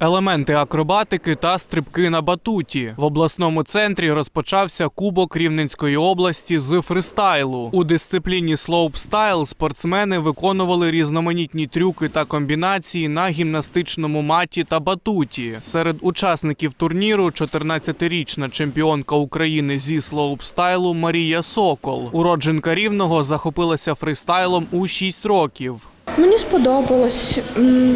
Елементи акробатики та стрибки на батуті в обласному центрі розпочався Кубок Рівненської області з фристайлу. У дисципліні слоупстайл спортсмени виконували різноманітні трюки та комбінації на гімнастичному маті та батуті. Серед учасників турніру 14-річна чемпіонка України зі слоупстайлу Марія Сокол. Уродженка рівного захопилася фристайлом у 6 років. Мені сподобалось.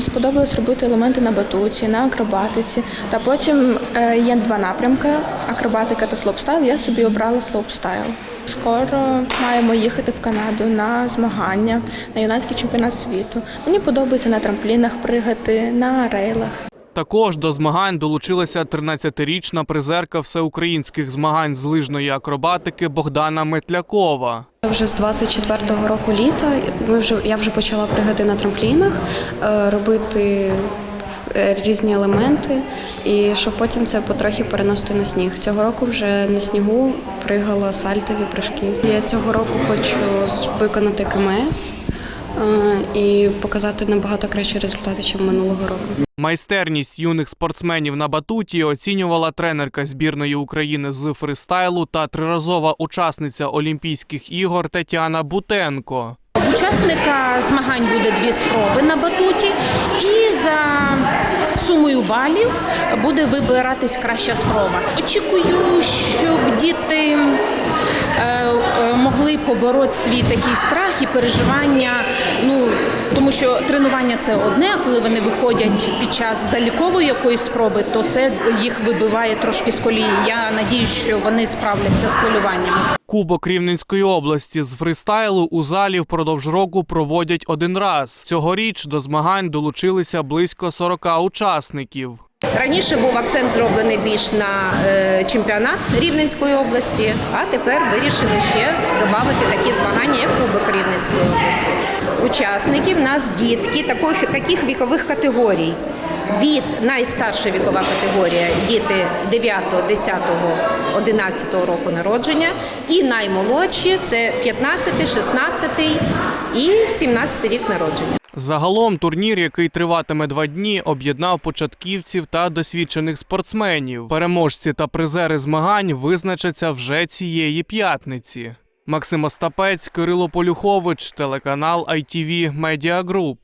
Сподобалось робити елементи на батуті, на акробатиці. Та потім е, є два напрямки: акробатика та слопстайл. Я собі обрала слопстайл. Скоро маємо їхати в Канаду на змагання, на юнацький чемпіонат світу. Мені подобається на трамплінах пригати, на рейлах. Також до змагань долучилася 13-річна призерка всеукраїнських змагань з лижної акробатики Богдана Метлякова. Вже з 24-го року літа ми вже я вже почала пригати на трамплінах, е, робити е, різні елементи, і щоб потім це потрохи переносити на сніг. Цього року вже на снігу пригала сальтові прыжки. Я цього року хочу виконати КМС і показати набагато кращі результати, ніж минулого року. Майстерність юних спортсменів на батуті оцінювала тренерка збірної України з фристайлу та триразова учасниця Олімпійських ігор Тетяна Бутенко. Учасника змагань буде дві спроби на батуті, і за сумою балів буде вибиратись краща спроба. Очікую, щоб діти е, е, могли побороти свій такий страх і переживання. Ну тому що тренування це одне, а коли вони виходять під час залікової якоїсь спроби, то це їх вибиває трошки з колії. Я надіюсь, що вони справляться з хвилюванням. Кубок Рівненської області з фристайлу у залі впродовж року проводять один раз. Цьогоріч до змагань долучилися близько 40 учасників. Раніше був акцент зроблений більш на е, чемпіонат Рівненської області, а тепер вирішили ще додати такі змагання, як Кубок Рівненської області. Учасники в нас дітки таких, таких вікових категорій. Від найстарша вікова категорія діти 9, 10, 11 року народження, і наймолодші це 15, 16 і 17 рік народження. Загалом турнір, який триватиме два дні, об'єднав початківців та досвідчених спортсменів. Переможці та призери змагань визначаться вже цієї п'ятниці. Максим Остапець, Кирило Полюхович, телеканал ITV Media Group.